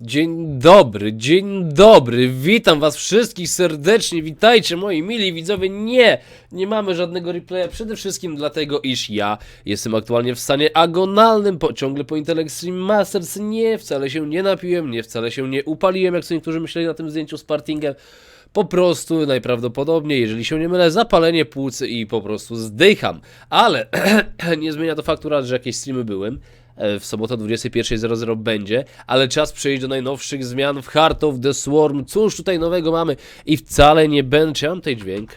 Dzień dobry, dzień dobry, witam was wszystkich serdecznie, witajcie moi mili widzowie, nie, nie mamy żadnego replaya, przede wszystkim dlatego, iż ja jestem aktualnie w stanie agonalnym, po, ciągle po Intel Extreme Masters, nie, wcale się nie napiłem, nie, wcale się nie upaliłem, jak sobie niektórzy myśleli na tym zdjęciu z partingiem, po prostu najprawdopodobniej, jeżeli się nie mylę, zapalenie płuc i po prostu zdycham. Ale nie zmienia to faktu, że jakieś streamy byłem. E, W sobotę 21.00 będzie, ale czas przejść do najnowszych zmian w Heart of the Swarm. Cóż tutaj nowego mamy? I wcale nie będzie. Czy ja mam tutaj dźwięk?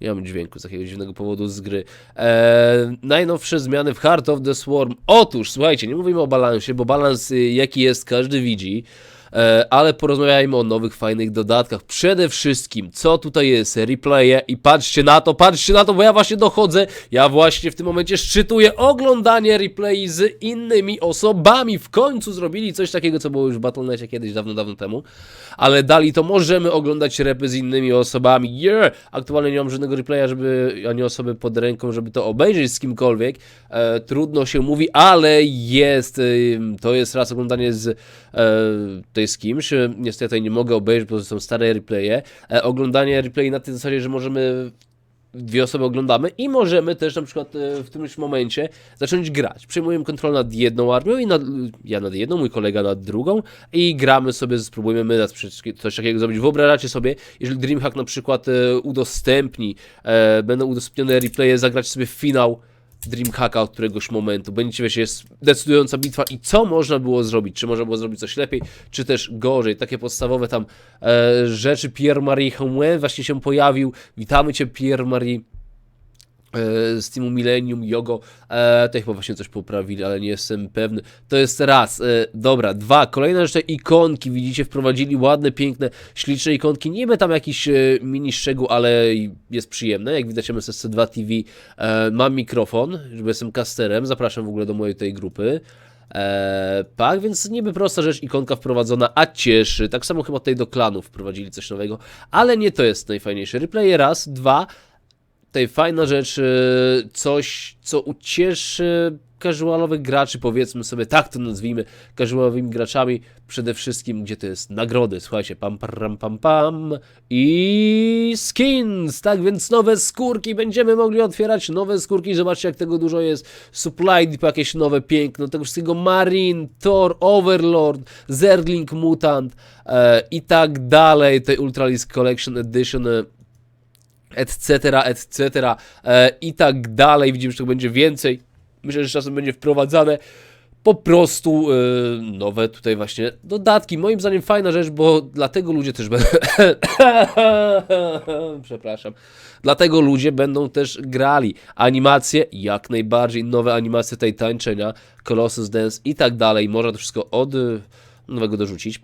Nie mam dźwięku z jakiegoś dziwnego powodu z gry. Eee, najnowsze zmiany w Heart of the Swarm. Otóż, słuchajcie, nie mówimy o balansie, bo balans y, jaki jest, każdy widzi. E, ale porozmawiajmy o nowych, fajnych dodatkach. Przede wszystkim, co tutaj jest, replaye i patrzcie na to, patrzcie na to, bo ja właśnie dochodzę, ja właśnie w tym momencie szczytuję oglądanie replay z innymi osobami. W końcu zrobili coś takiego, co było już w Battle.necie kiedyś, dawno, dawno temu, ale dali to, możemy oglądać repy z innymi osobami. Yeah! Aktualnie nie mam żadnego replaya, żeby, ani osoby pod ręką, żeby to obejrzeć z kimkolwiek. E, trudno się mówi, ale jest, ym, to jest raz oglądanie z e, tutaj z kimś. E, Niestety nie mogę obejrzeć, bo to są stare replaye. E, oglądanie replay na tej zasadzie, że możemy dwie osoby oglądamy i możemy też na przykład e, w którymś momencie zacząć grać. Przejmujemy kontrolę nad jedną armią i nad, ja nad jedną, mój kolega nad drugą i gramy sobie, spróbujemy my nad coś takiego zrobić. Wyobrażacie sobie, jeżeli Dreamhack na przykład udostępni, będą udostępnione replaye, zagrać sobie w finał Dreamhacka od któregoś momentu. Będziecie wiecie, jest decydująca bitwa i co można było zrobić? Czy można było zrobić coś lepiej, czy też gorzej? Takie podstawowe tam e, rzeczy. Pierre-Marie Homuen właśnie się pojawił. Witamy Cię Pierre-Marie z teamu Millennium, Yogo, e, to chyba właśnie coś poprawili, ale nie jestem pewny. To jest raz, e, dobra, dwa, kolejna rzecz, te ikonki, widzicie, wprowadzili ładne, piękne, śliczne ikonki, niby tam jakiś e, mini szczegół, ale jest przyjemne, jak widać MSSC2 TV, e, mam mikrofon, żeby jestem casterem, zapraszam w ogóle do mojej tej grupy. Eee, tak, więc niby prosta rzecz, ikonka wprowadzona, a cieszy. Tak samo chyba tutaj do klanów wprowadzili coś nowego, ale nie to jest najfajniejsze. Replay raz, dwa, tutaj fajna rzecz, e, coś, co ucieszy casualowych graczy, powiedzmy sobie, tak to nazwijmy, casualowymi graczami, przede wszystkim, gdzie to jest? Nagrody, słuchajcie, pam, pam, pam, pam. I skins, tak, więc nowe skórki, będziemy mogli otwierać nowe skórki, zobaczcie jak tego dużo jest, supply dip, jakieś nowe piękno, tego wszystkiego. Marine, Thor, Overlord, Zergling Mutant e, i tak dalej, tej Ultralisk Collection Edition, e, etc., etc. E, i tak dalej. Widzimy, że tego będzie więcej. Myślę, że czasem będzie wprowadzane po prostu e, nowe tutaj właśnie dodatki. Moim zdaniem fajna rzecz, bo dlatego ludzie też będą... Przepraszam. Dlatego ludzie będą też grali. Animacje, jak najbardziej, nowe animacje tej tańczenia, Colossus Dance i tak dalej. Można to wszystko od e, nowego dorzucić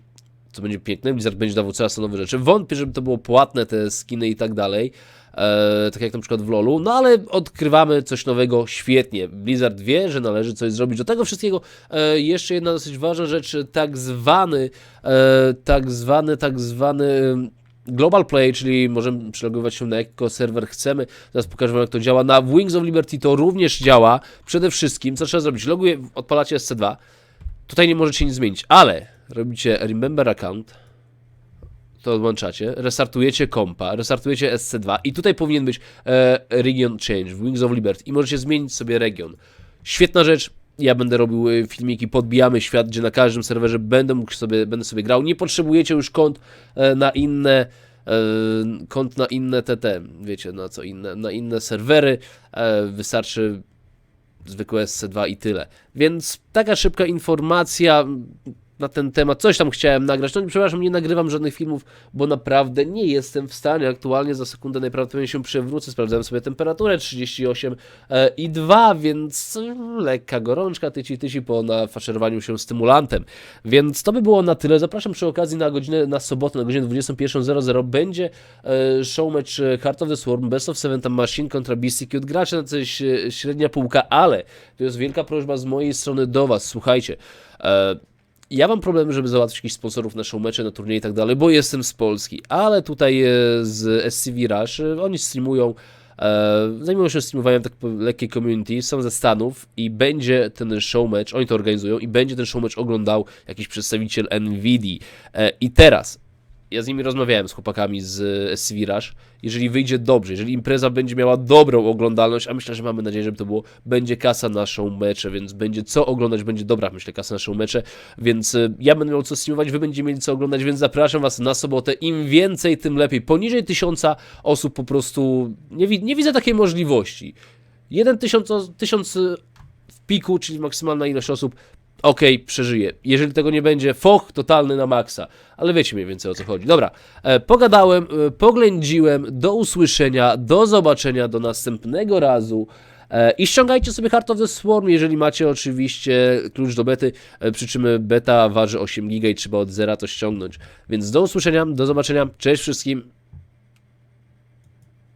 co będzie piękne, Blizzard będzie dawał coraz to nowe rzeczy. Wątpię, żeby to było płatne, te skiny i tak dalej, e, tak jak na przykład w LoLu, no ale odkrywamy coś nowego świetnie. Blizzard wie, że należy coś zrobić. Do tego wszystkiego e, jeszcze jedna dosyć ważna rzecz, tak zwany, e, tak zwany, tak zwany... Global Play, czyli możemy przelogować się na jakiego serwer chcemy. Zaraz pokażę wam jak to działa. Na Wings of Liberty to również działa. Przede wszystkim, co trzeba zrobić? Loguje, odpalacie SC2. Tutaj nie możecie nic zmienić, ale robicie remember account, to odłączacie, restartujecie kompa, restartujecie SC2 i tutaj powinien być e, region change w Wings of Liberty i możecie zmienić sobie region. Świetna rzecz. Ja będę robił e, filmiki, podbijamy świat, gdzie na każdym serwerze będę mógł sobie, będę sobie grał. Nie potrzebujecie już kont e, na inne e, kont na inne TT, wiecie, na co inne, na inne serwery. Wystarczy zwykłe SC2 i tyle. Więc taka szybka informacja na ten temat. Coś tam chciałem nagrać. No przepraszam, nie nagrywam żadnych filmów, bo naprawdę nie jestem w stanie. Aktualnie za sekundę najprawdopodobniej się przewrócę. Sprawdzałem sobie temperaturę 38 e, i 2, więc lekka gorączka, tyci tyci po nafaszerowaniu się stymulantem. Więc to by było na tyle. Zapraszam przy okazji na godzinę, na sobotę, na godzinę 21.00 będzie e, show match Heart of the Swarm, Best of Seven, tam Machine kontra BC Cute. Gracze na coś e, średnia półka, ale to jest wielka prośba z mojej strony do Was. Słuchajcie, ja mam problem, żeby załatwić jakichś sponsorów na showmecze, na turnieje i tak dalej, bo jestem z Polski, ale tutaj e, z SCV Rush, e, oni streamują E, zajmują się streamowaniem tak lekkiej community, są ze Stanów i będzie ten showmatch, oni to organizują i będzie ten showmatch oglądał jakiś przedstawiciel NVIDII. E, I teraz, ja z nimi rozmawiałem, z chłopakami z e, Swiraż. Jeżeli wyjdzie dobrze, jeżeli impreza będzie miała dobrą oglądalność, a myślę, że mamy nadzieję, żeby to było, będzie kasa na show mecze, więc będzie co oglądać, będzie dobra, myślę, kasa na show mecze, więc e, ja będę miał co streamować, wy będziecie mieli co oglądać, więc zapraszam was na sobotę. Im więcej, tym lepiej. Poniżej tysiąca osób po prostu nie, nie widzę takiej możliwości. Jeden tysiąc, os- tysiąc e, w piku, czyli maksymalna ilość osób, okej, przeżyje. Jeżeli tego nie będzie, foch totalny na maksa. Ale wiecie mniej więcej o co chodzi. Dobra, e, pogadałem, e, poględziłem, do usłyszenia, do zobaczenia, do następnego razu. E, I ściągajcie sobie Heart of the Swarm, jeżeli macie oczywiście klucz do bety, e, przy czym beta waży 8 GB i trzeba od zera to ściągnąć. Więc do usłyszenia, do zobaczenia, cześć wszystkim,